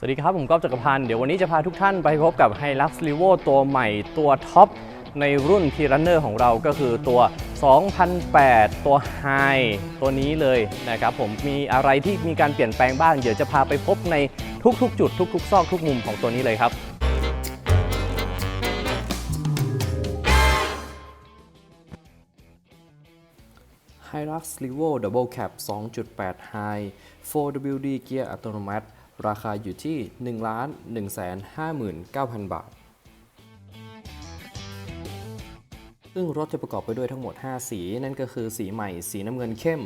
สวัสดีครับ ผมก๊อฟจักรพันธ์เดี๋ยววันนี้จะพาทุกท่านไปพบกับ Hilux r e v o ตัวใหม่ตัวท็อปในรุ่น p r u n n e r ของเราก็คือตัว 2008 ตัว High ตัวนี้เลยนะครับผมมีอะไรที่มีการเปลี่ยนแปลงบ้าง เดี๋ยวจะพาไปพบในทุกๆ จุด ทุก ๆ ซอกทุกมุมของตัวนี้เลยครับ Hilux r e v o Double Cab 2.8 High 4WD เกียร์อัตโนมัติ ราคาอยู่ที่ 1 1 5 9 0 0 0 บาท ซึ่งรถจะประกอบไปด้วยทั้งหมด 5 สี นั่นก็คือสีใหม่ สีน้ำเงินเข้ม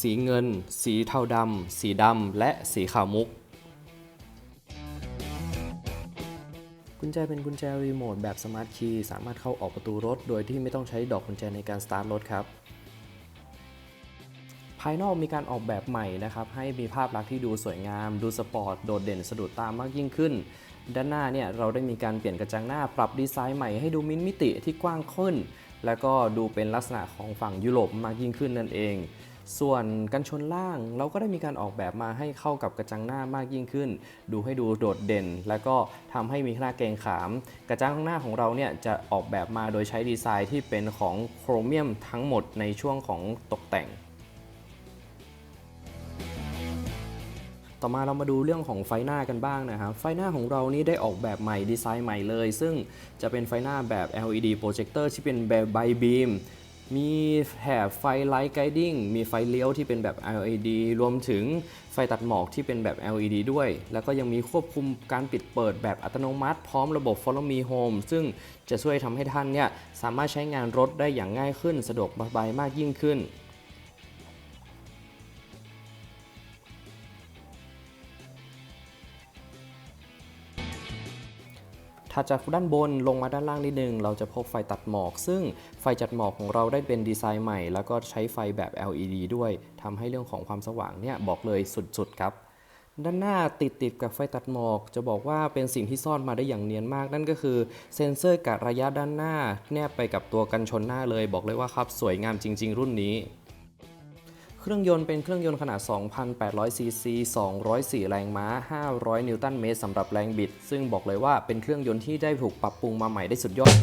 สีเงิน สีเทาดำ สีดำ และสีขาวมุก กุญแจเป็นกุญแจรีโมทแบบสมาร์ทคีย์สามารถเข้าออกประตูรถ โดยที่ไม่ต้องใช้ดอกกุญแจในการสตาร์ทรถครับ ภายนอกมีการออกแบบใหม่นะครับให้มีภาพลักษณ์ที่ดูสวยงาม ดูสปอร์ตโดดเด่นสะดุดตามากยิ่งขึ้น ด้านหน้าเนี่ยเราได้มีการเปลี่ยนกระจังหน้าปรับดีไซน์ใหม่ให้ดูมินมิติที่กว้างขึ้น แล้วก็ดูเป็นลักษณะของฝั่งยุโรปมากยิ่งขึ้นนั่นเอง ส่วนกันชนล่างเราก็ได้มีการออกแบบมาให้เข้ากับกระจังหน้ามากยิ่งขึ้น ดูให้ดูโดดเด่น แล้วก็ทำให้มีหน้าเกงขาม กระจังข้างหน้าของเราเนี่ยจะออกแบบมาโดยใช้ดีไซน์ที่เป็นของโครเมียมทั้งหมดในช่วงของตกแต่ง ต่อมาเรามาดูเรื่องของไฟหน้ากันบ้างนะครับ ไฟหน้าของเรานี่ได้ออกแบบใหม่ดีไซน์ใหม่เลย ซึ่งจะเป็นไฟหน้าแบบ LED โปรเจคเตอร์ที่เป็นแบบไบบีมมีแถบไฟไลท์ไกดิ้งมีไฟเลี้ยวที่เป็นแบบ LED รวมถึงไฟตัดหมอกที่เป็นแบบ LED ด้วย แล้วก็ยังมีควบคุมการปิดเปิดแบบอัตโนมัติ พร้อมระบบ Follow Me Home ซึ่งจะช่วยทำให้ท่านเนี่ยสามารถใช้งานรถได้อย่างง่ายขึ้น สะดวกสบายมากยิ่งขึ้น ถัดจากด้านบนลงมาด้านล่างนิดนึง เราจะพบไฟตัดหมอก ซึ่งไฟจัดหมอกของเราได้เป็นดีไซน์ใหม่ แล้วก็ใช้ไฟแบบ LED ด้วยทำให้เรื่องของความสว่างเนี่ยบอกเลยสุดๆครับด้านหน้าติดติดกับไฟตัดหมอก จะบอกว่าเป็นสิ่งที่ซ่อนมาได้อย่างเนียนมาก นั่นก็คือเซ็นเซอร์กะระยะด้านหน้า แนบไปกับตัวกันชนหน้าเลย บอกเลยว่าครับ สวยงามจริง ๆ รุ่นนี้ เครื่องยนต์เป็นเครื่องยนต์ขนาด 2,800 ซีซี 204 แรงม้า 500 นิวตันเมตรสำหรับแรงบิด ซึ่งบอกเลยว่าเป็นเครื่องยนต์ที่ได้ถูกปรับปรุงมาใหม่ได้สุดยอด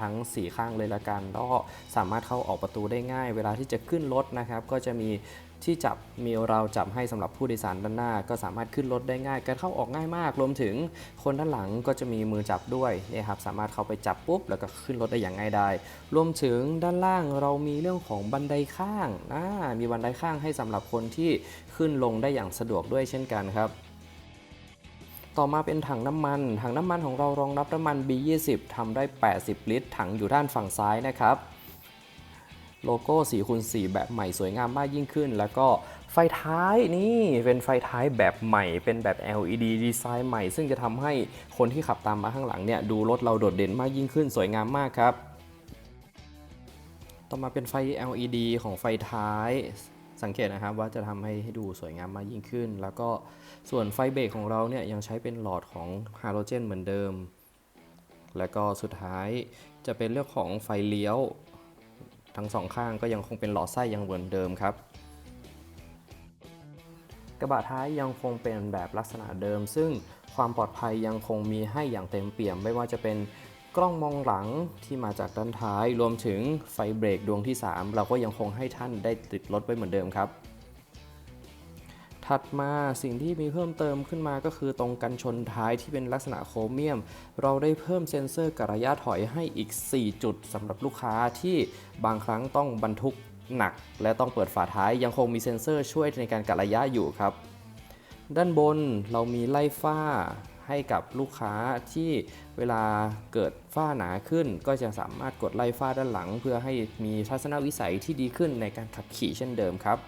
ทั้ง 4 ข้างเลยละกันแล้วก็สามารถเข้าออกประตูได้ง่าย เวลาที่จะขึ้นรถนะครับ ก็จะมีที่จับมีเราจับให้สำหรับผู้โดยสารด้านหน้า ก็สามารถขึ้นรถได้ง่าย การเข้าออกง่ายมาก รวมถึงคนด้านหลังก็จะมีมือจับด้วยนี่ครับ สามารถเข้าไปจับปุ๊บ แล้วก็ขึ้นรถได้อย่างง่ายดายรวมถึงด้านล่างเรามีเรื่องของบันไดข้างอ่ามีบันไดข้างให้สำหรับคนที่ขึ้นลงได้อย่างสะดวกด้วยเช่นกันครับ ต่อมาเป็นถังน้ำมัน ถังน้ำมันของเรารองรับน้ำมัน B20 ทำได้ 80 ลิตร ถังอยู่ด้านฝั่งซ้ายนะครับ โลโก้4คูณ4แบบใหม่สวยงามมากยิ่งขึ้น แล้วก็ไฟท้ายนี่เป็นไฟท้ายแบบใหม่ เป็นแบบ LED ดีไซน์ใหม่ ซึ่งจะทำให้คนที่ขับตามมาข้างหลังเนี่ยดูรถเราโดดเด่นมากยิ่งขึ้น สวยงามมากครับ ต่อมาเป็นไฟ LED ของไฟท้าย สังเกตนะครับว่าจะทำให้ให้ดูสวยงามมากยิ่งขึ้น แล้วก็ส่วนไฟเบรกของเราเนี่ยยังใช้เป็นหลอดของฮาโลเจนเหมือนเดิม แล้วก็สุดท้ายจะเป็นเรื่องของไฟเลี้ยว ทั้งสองข้างก็ยังคงเป็นหลอดไส้ยังเหมือนเดิมครับ กระบะท้ายยังคงเป็นแบบลักษณะเดิม ซึ่งความปลอดภัยยังคงมีให้อย่างเต็มเปี่ยมไม่ว่าจะเป็น กล้องมองหลังที่มาจากด้านท้าย รวมถึงไฟเบรกดวงที่ 3 เราก็ยังคงให้ท่านได้ติดรถไว้เหมือนเดิมครับ ถัดมาสิ่งที่มีเพิ่มเติมขึ้นมาก็คือตรงกันชนท้ายที่เป็นลักษณะโครเมียม เราได้เพิ่มเซ็นเซอร์กับระยะถอยให้อีก 4 จุดสำหรับลูกค้าที่บางครั้งต้องบรรทุกหนัก และต้องเปิดฝาท้ายยังคงมีเซ็นเซอร์ช่วยในการกะระยะอยู่ครับด้านบนเรามีไล่ฝ้า ให้กับลูกค้าที่เวลาเกิดฝ้าหนาขึ้น ก็จะสามารถกดไล่ฝ้าด้านหลัง เพื่อให้มีทัศนวิสัยที่ดีขึ้นในการขับขี่เช่นเดิมครับ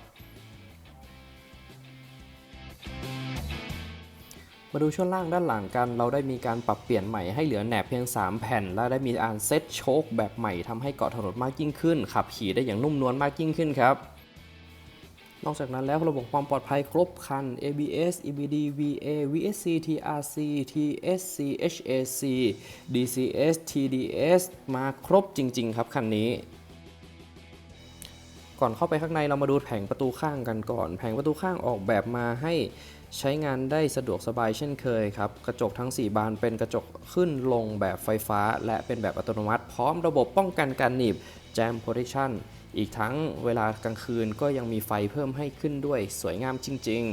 มาดูช่วงล่างด้านหลังกัน เราได้มีการปรับเปลี่ยนใหม่ให้เหลือแหนบเพียง 3 แผ่น และได้มีการเซตโชคแบบใหม่ทำให้เกาะถนนมากยิ่งขึ้น ขับขี่ได้อย่างนุ่มนวลมากยิ่งขึ้นครับ นอกจากนั้นแล้วระบบความปลอดภัยครบครัน ABS EBD VA VSC TRC TSC HAC DCS TDS มาครบจริง ๆ ครับคันนี้ ก่อนเข้าไปข้างในเรามาดูแผงประตูข้างกันก่อน แผงประตูข้างออกแบบมาให้ใช้งานได้สะดวกสบายเช่นเคยครับ กระจกทั้ง 4 บานเป็นกระจกขึ้นลงแบบไฟฟ้า และเป็นแบบอัตโนมัติ พร้อมระบบป้องกันการหนีบ Jam Protection อีกทั้งเวลากลางคืนก็ยังมีไฟเพิ่มให้ขึ้นด้วยสวยงามจริง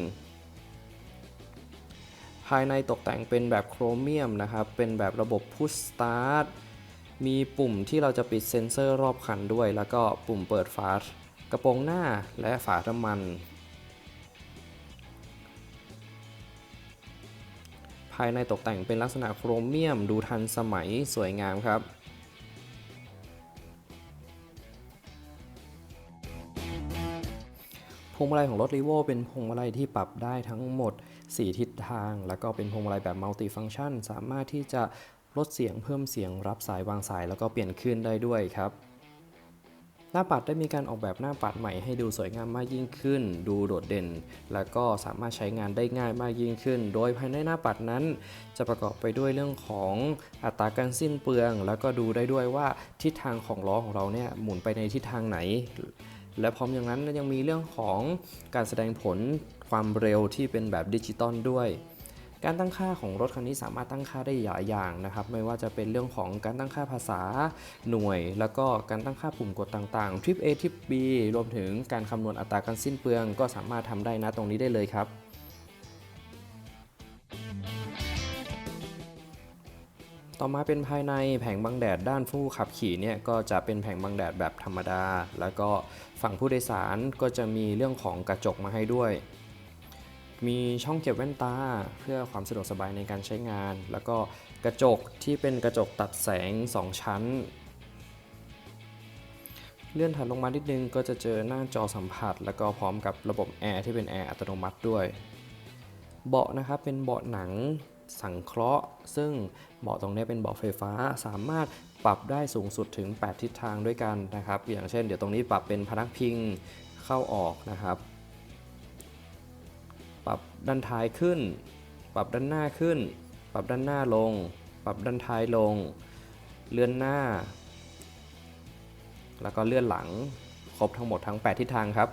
ๆ ภายในตกแต่งเป็นแบบโครเมียมนะครับ เป็นแบบระบบ Push Start มีปุ่มที่เราจะปิดเซ็นเซอร์รอบคันด้วย แล้วก็ปุ่มเปิดฝากระโปรงหน้าและฝาน้ำมันภายในตกแต่งเป็นลักษณะโครเมียมดูทันสมัยสวยงามครับ พวงมาลัยของรถ r ีโวเป็นพวงมาลัยที่ปรับได้ทั้งหมด 4 ทิศทาง แล้วก็เป็นพวงมาลัยแบบมัลติฟัง c t ชัน สามารถที่จะลดเสียงเพิ่มเสียงรับสายวางสายแล้วก็เปลี่ยนคลื่นได้ด้วยครับ หน้าปัดได้มีการออกแบบหน้าปัดใหม่ให้ดูสวยงามมากยิ่งขึ้น ดูโดดเด่น แล้วก็สามารถใช้งานได้ง่ายมากยิ่งขึ้น โดยภายในหน้าปัดนั้น จะประกอบไปด้วยเรื่องของอัตราการสิ้นเปลือง แล้วก็ดูได้ด้วยว่าทิศทางของล้อของเราเนี่ยหมุนไปในทิศทางไหน และพร้อมอย่างนั้นยังมีเรื่องของการแสดงผลความเร็วที่เป็นแบบดิจิตอลด้วยการตั้งค่าของรถคันนี้สามารถตั้งค่าได้หลายอย่างนะครับ ไม่ว่าจะเป็นเรื่องของการตั้งค่าภาษาหน่วย แล้วก็การตั้งค่าปุ่มกดต่างๆทริป A ทริป B รวมถึงการคำนวณอัตราการสิ้นเปลือง ก็สามารถทำได้นะตรงนี้ได้เลยครับ ต่อมาเป็นภายในแผงบังแดดด้านผู้ขับขี่เนี่ยก็จะเป็นแผงบังแดดแบบธรรมดา แล้วก็ฝั่งผู้โดยสารก็จะมีเรื่องของกระจกมาให้ด้วย มีช่องเก็บแว่นตาเพื่อความสะดวกสบายในการใช้งาน แล้วก็กระจกที่เป็นกระจกตัดแสง 2 ชั้น เลื่อนถัดลงมานิดนึงก็จะเจอหน้าจอสัมผัส แล้วก็พร้อมกับระบบแอร์ที่เป็นแอร์อัตโนมัติด้วย เบาะนะครับเป็นเบาะหนัง สังเคราะห์ ซึ่งเบาะตรงนี้เป็นเบาะไฟฟ้าสามารถปรับได้สูงสุดถึง 8 ทิศทางด้วยกันนะครับ อย่างเช่น เดี๋ยวตรงนี้ปรับเป็นพนักพิงเข้าออกนะครับ ปรับด้านท้ายขึ้น ปรับด้านหน้าขึ้น ปรับด้านหน้าลง ปรับด้านท้ายลง เลื่อนหน้า แล้วก็เลื่อนหลัง ครบทั้งหมดทั้ง 8 ทิศทางครับ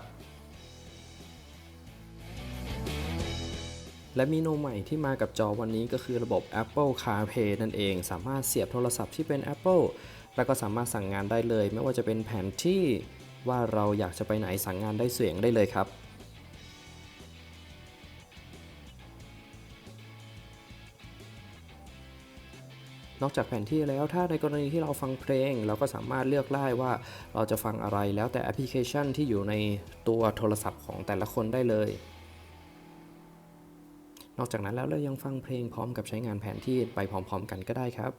และมีโนใหม่ที่มากับจอวันนี้ก็คือระบบ Apple CarPlay นั่นเอง สามารถเสียบโทรศัพท์ที่เป็น Apple แล้วก็สามารถสั่งงานได้เลย ไม่ว่าจะเป็นแผนที่ว่าเราอยากจะไปไหนสั่งงานได้เสียงได้เลยครับนอกจากแผนที่แล้วถ้าในกรณีที่เราฟังเพลง เราก็สามารถเลือกได้ว่าเราจะฟังอะไรแล้วแต่แอปพลิเคชันที่อยู่ในตัวโทรศัพท์ของแต่ละคนได้เลย นอกจากนั้นแล้วเรายังฟังเพลงพร้อมกับใช้งานแผนที่ไปพร้อมๆกันก็ได้ครับ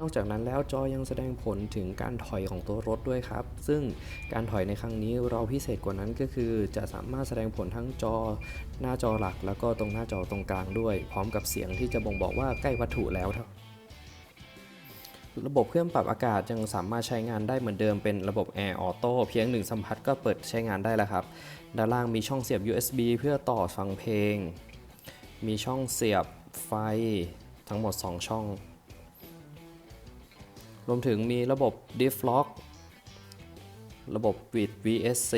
นอกจากนั้นแล้วจอยังแสดงผลถึงการถอยของตัวรถด้วยครับ ซึ่งการถอยในครั้งนี้เราพิเศษกว่านั้นก็คือ จะสามารถแสดงผลทั้งจอ หน้าจอหลัก แล้วก็ตรงหน้าจอตรงกลางด้วย พร้อมกับเสียงที่จะบ่งบอกว่าใกล้วัตถุแล้วครับระบบเครื่องปรับอากาศยังสามารถใช้งานได้เหมือนเดิมเป็นระบบ Air Auto เพียงหนึ่งสัมผัสก็เปิดใช้งานได้แล้วครับ ด้านล่างมีช่องเสียบ USB เพื่อต่อฟังเพลง มีช่องเสียบไฟทั้งหมด 2 ช่อง รวมถึงมีระบบ Diff Lock ระบบปิด VSC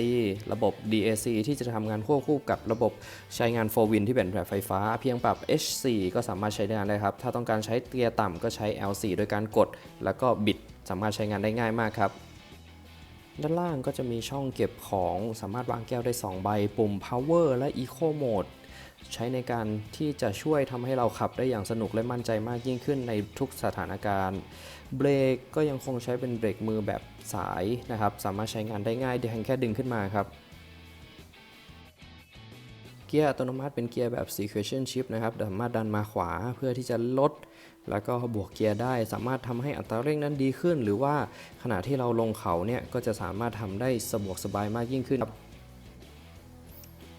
ระบบ DAC ที่จะทำงานควบคู่กับระบบใช้งาน 4 Win ที่เป็นแบบไฟฟ้า เพียงปรับ H4 ก็สามารถใช้งานได้ครับ ถ้าต้องการใช้เกียต่ำก็ใช้ L4 โดยการกด แล้วก็บิดสามารถใช้งานได้ง่ายมากครับ ด้านล่างก็จะมีช่องเก็บของสามารถวางแก้วได้ 2 ใบ ปุ่ม power และ eco mode ใช้ในการที่จะช่วยทำให้เราขับได้อย่างสนุกและมั่นใจมากยิ่งขึ้นในทุกสถานการณ์ เบรกก็ยังคงใช้เป็นเบรกมือแบบสายนะครับ สามารถใช้งานได้ง่ายเพียงแค่ดึงขึ้นมาครับ เกียร์อัตโนมัติเป็นเกียร์แบบ sequential shift นะครับ สามารถดันมาขวาเพื่อที่จะลด แล้วก็บวกเกียร์ได้สามารถทำให้อัตราเร่งนั้นดีขึ้น หรือว่าขณะที่เราลงเขาเนี่ยก็จะสามารถทำได้สะดวกสบายมากยิ่งขึ้นครับ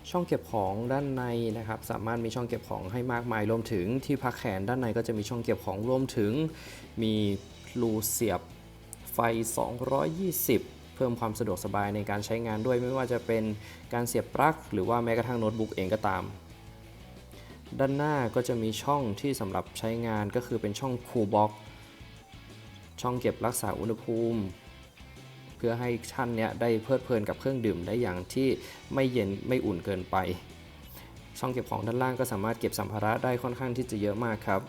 ช่องเก็บของด้านในนะครับสามารถมีช่องเก็บของให้มากมายรวมถึงที่พักแขนด้านในก็จะมีช่องเก็บของรวมถึง มีรูเสียบไฟ 220 เพิ่มความสะดวกสบายในการใช้งานด้วยไม่ว่าจะเป็นการเสียบปลั๊กหรือว่าแม้กระทั่งโน้ตบุ๊กเองก็ตาม ด้านหน้าก็จะมีช่องที่สำหรับใช้งานก็คือเป็นช่อง Cool Box ช่องเก็บรักษาอุณหภูมิ เพื่อให้ท่านเนี้ยได้เพลิดเพลินกับเครื่องดื่มได้อย่างที่ไม่เย็นไม่อุ่นเกินไป ช่องเก็บของด้านล่างก็สามารถเก็บสัมภาระได้ค่อนข้างที่จะเยอะมากครับ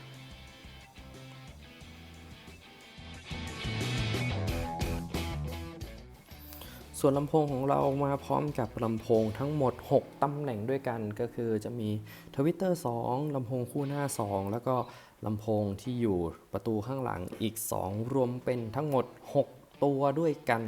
ส่วนลำโพงของเรามาพร้อมกับลำโพงทั้งหมด 6ตำแหน่งด้วยกันก็คือจะมีทวิตเตอร์2ลำโพงคู่หน้า 2 แล้วก็ลำโพงที่อยู่ประตูข้างหลังอีก 2 รวมเป็นทั้งหมด 6 ตัวด้วยกัน